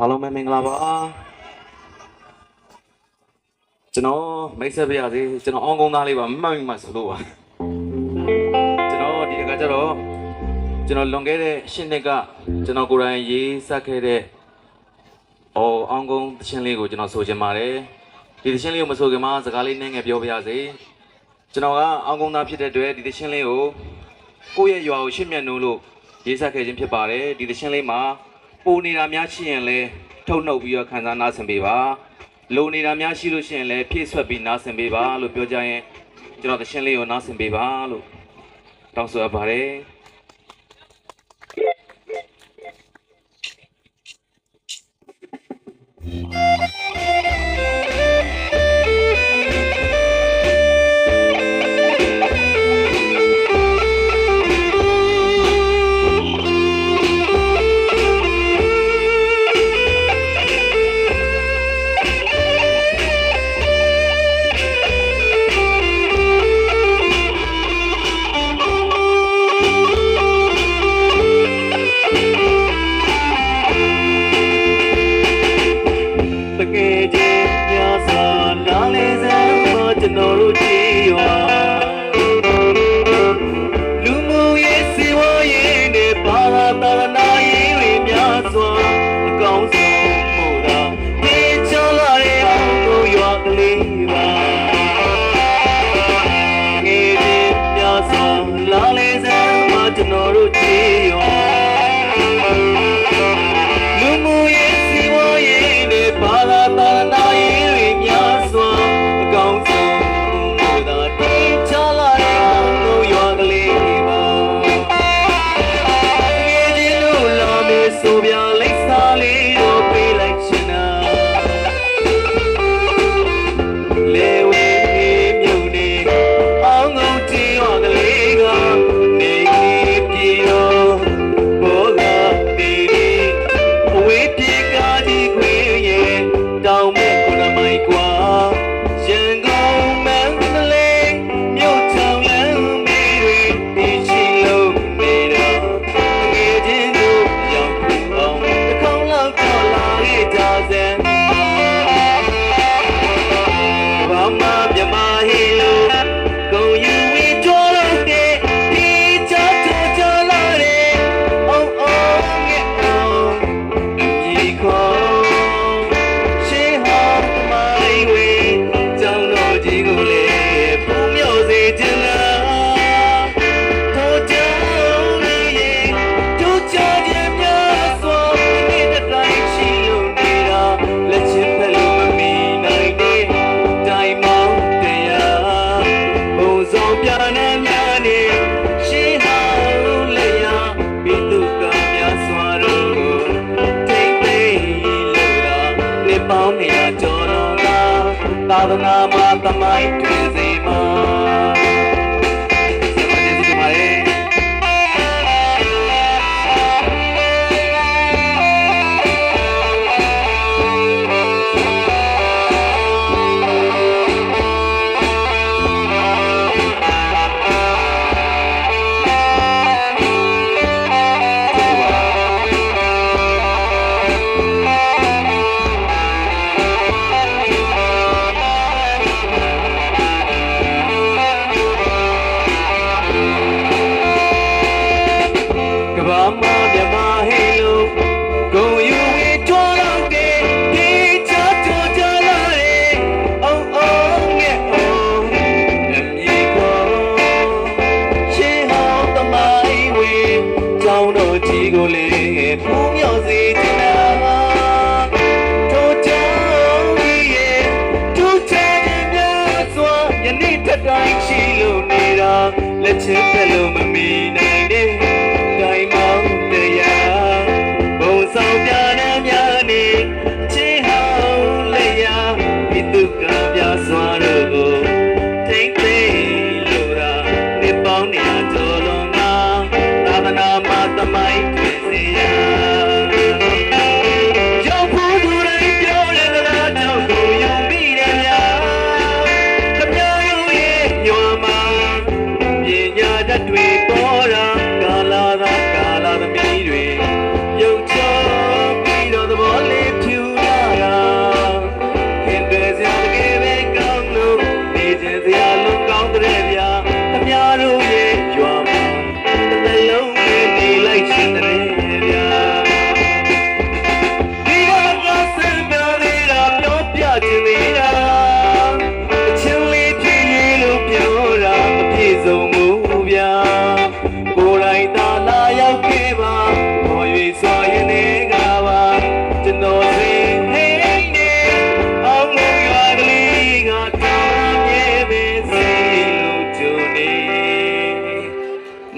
အားလုံးပဲမင်္ဂလာပါကျွန်တော်မိတ်ဆက်ပြရစီကျွန်တော်အောင်ကုန်းသားလေးပါမမှတ်မိမှဆိုလို့ပါကျွန်တော်ဒီကကြတော့ကျွန်တော်လွန်ခဲ့တဲ့ရှင်းနှစ်ကကျွန်တော်ကိုယ်တိုင်ရေးဆက်ခဲ့တဲ့အော်အောင်ကုန်းသချင်းလေးကိုကျွန်တော်ဆိုချင်ပါတယ်ဒီသချင်းလေးကိုမဆိုခင်မှာစကားလေးနည်းငယ်ပြောပြရစီကျွန်တော်ကအောင်ကုန်းသားဖြစ်တဲ့အတွက်ဒီသချင်းလေးကိုကိုယ့်ရဲ့ရွာကိုရှင်းမြတ်နိုးလို့ရေးဆက်ခဲ့ခြင်းဖြစ်ပါတယ်ဒီသချင်းလေးမှာ ပိုနေတာများရှိရင်လည်းထုတ်နှုတ်ပြီးတော့ခံစားနားဆင်ပေးပါလိုနေတာများရှိလို့ရှိရင်လည်းဖြည့်ဆွက်ပြီးနားဆင်ပေးပါလို့ပြောကြရင်ကျွန်တော်သရှင်လေးကိုနားဆင်ပေးပါလို့တောင်းဆိုအပ်ပါတယ် မ်း နာမှာသ ကိုလေဖုံးမြော်စေချင်တာထိုကြောင့်ဒီရဲ့သူချမ်းများစွာယနေ့တစ်တိုင်းရှိလို့နေတာလက်ချက်ကလို့မမီနိုင်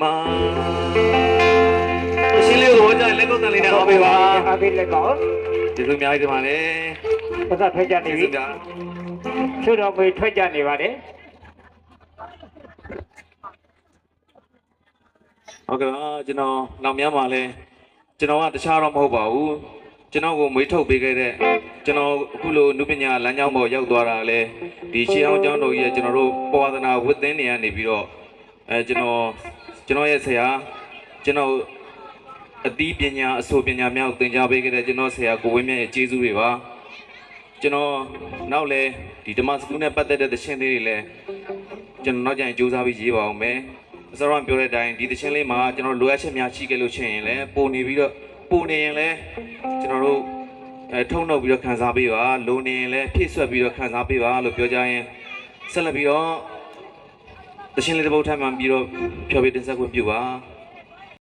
မာအရှင်လေးကိုဟောကြားလက်ကောက်တန်လေးနဲ့ဟောပေးပါအားပေးလက်ကောက်ဒီလိုအများကြီးတင်ပါလေဘာသာထွက်ကြနေပြီချွတ်တော်မေထွက်ကြနေပါတယ်ဟုတ်ကဲ့ကျွန်တော်နောက်များမှာလဲကျွန်တော်ကတခြားတော့မဟုတ်ပါဘူးကျွန်တော်ကိုမွေးထုတ်ပေးခဲ့တဲ့ကျွန်တော်အခုလိုနုပညာလမ်းကြောင်းပေါ်ရောက်သွားတာလဲဒီရှေးအောင်ကျောင်းတော်ကြီးရဲ့ကျွန်တော်တို့ပဝါဒနာဝတ်သင်းနေရနေပြီးတော့အဲကျွန်တော် ကျွန်တော်ရဲ့ဆရာကျွန်တော်အသီးပညာအဆိုပညာများကိုသင်ကြားပေးခဲ့တဲ့ကျွန်တော်ဆရာကိုဝင်းမြတ်ရဲ့ကျေးဇူးတွေပါကျွန်တော်နောက်လဲဒီဓမ္မစကူနဲ့ပတ်သက်တဲ့သရှင်လေးတွေလဲကျွန်တော်နောက်ကျရင်စူးစမ်းပြီးရေးပါအောင်မယ်အစောကပြောတဲ့အတိုင်းဒီသချင်းလေးမှာကျွန်တော်လိုအပ်ချက်များရှိခဲ့လို့ရှိရင်လည်းပုံနေပြီးတော့ပုံနေရင်လည်းကျွန်တော်တို့အဲထုံနှုတ်ပြီးတော့ခံစားပေးပါလိုနေရင်လည်းဖြည့်ဆွက်ပြီးတော့ခံစားပေးပါလို့ပြောကြရင်ဆက်လက်ပြီးတော့ သချင်းလေးတစ်ပုဒ်ထပ်မှန်ပြီးတော့ဖြောပြတင်ဆက်ခွင့်ပြုပါ